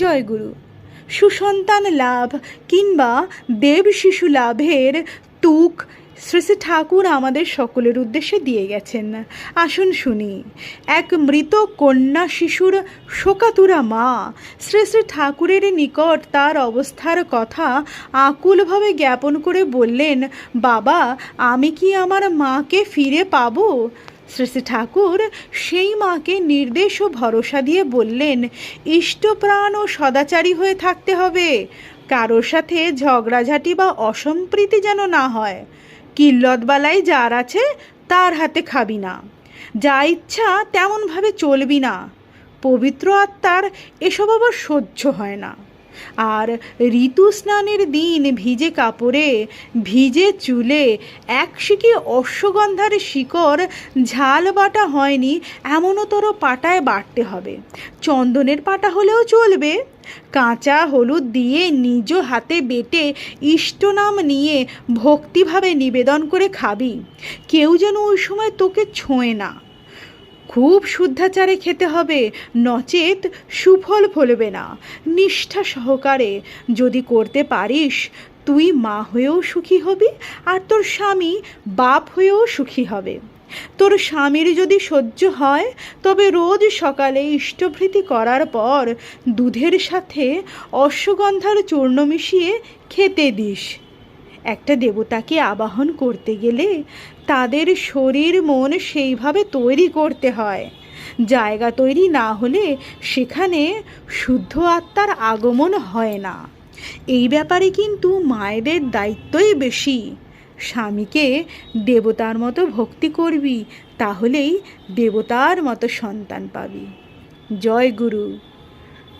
জয়গুরু। সুসন্তান লাভ কিংবা দেব শিশু লাভের তুক শ্রী শ্রী ঠাকুর আমাদের সকলের উদ্দেশ্যে দিয়ে গেছেন। আসুন শুনি, এক মৃত কন্যা শিশুর শোকাতুরা মা, শ্রী শ্রী ঠাকুরের নিকট তার অবস্থার কথা আকুলভাবে জ্ঞাপন করে বললেন, বাবা, আমি কি আমার মাকে ফিরে পাবো? শ্রী শ্রী ঠাকুর সেই মাকে নির্দেশ ও ভরসা দিয়ে বললেন ইষ্টপ্রাণ ও সদাচারী হয়ে থাকতে হবে। কারোর সাথে ঝগড়াঝাটি বা অসম্প্রীতি যেন না হয়। কিল্লতবালাই যার আছে, তার হাতে খাবি না। যা ইচ্ছা তেমনভাবে চলবি না। পবিত্র আত্মার এসব আবার সহ্য হয় না। আর ঋতু স্নানের দিন ভিজে কাপড়ে, ভিজে চুলে এক শিকি অশ্বগন্ধার শিকড় ঝাল বাটা হয়নি, এমনতর পাটায় বাটতে হবে। চন্দনের পাটা হলেও চলবে। কাঁচা হলুদ দিয়ে নিজ হাতে বেটে ইষ্টনাম নিয়ে ভক্তিভাবে নিবেদন করে খাবি। কেউ যেন ওই সময় তোকে ছোঁয় না। খুব শুদ্ধাচারে খেতে হবে। নচেত সুফল ফলবে না। নিষ্ঠা সহকারে যদি করতে পারিস, তুই মা হয়েও সুখী হবি আর তোর স্বামী বাপ হয়েও সুখী হবে। তোর স্বামীর যদি সহ্য হয়, তবে রোজ সকালে ইষ্টভৃতি করার পর দুধের সাথে অশ্বগন্ধার চূর্ণ মিশিয়ে খেতে দিস। একটা দেবতাকে আবাহন করতে গেলে তাদের শরীর, মন সেইভাবে তৈরি করতে হয়। জায়গা তৈরি না হলে সেখানে শুদ্ধ আত্মার আগমন হয় না। এই ব্যাপারে কিন্তু মায়েদের দায়িত্বই বেশি। স্বামীকে দেবতার মতো ভক্তি করবি, তাহলেই দেবতার মতো সন্তান পাবি। জয় গুরু।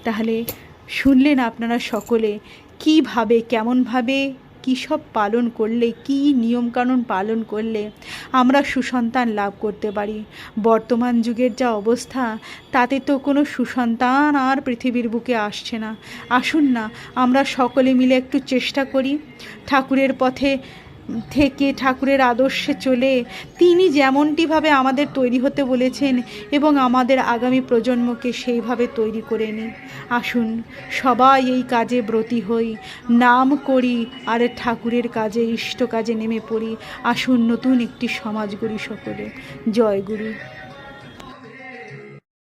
তাহলে শুনলেন আপনারা সকলে, কীভাবে, কেমনভাবে কী সব পালন করলে, কী নিয়মকানুন পালন করলে আমরা সুসন্তান লাভ করতে পারি? বর্তমান যুগের যা অবস্থা, তাতে তো কোনো সুসন্তান আর পৃথিবীর বুকে আসছে না। আসুন না, আমরা সকলে মিলে একটু চেষ্টা করি। ঠাকুরের পথে থেকে ঠাকুরের আদর্শে চলে তিনি যেমনটিভাবে আমাদের তৈরি হতে বলেছেন এবং আমাদের আগামী প্রজন্মকে সেইভাবে তৈরি করে নিই আসুন, সবাই এই কাজে ব্রতী হই। নাম করি, আর ঠাকুরের কাজে, ইষ্ট কাজে নেমে পড়ি। আসুন, নতুন একটি সমাজ গড়ি সকলে। জয় গুরু।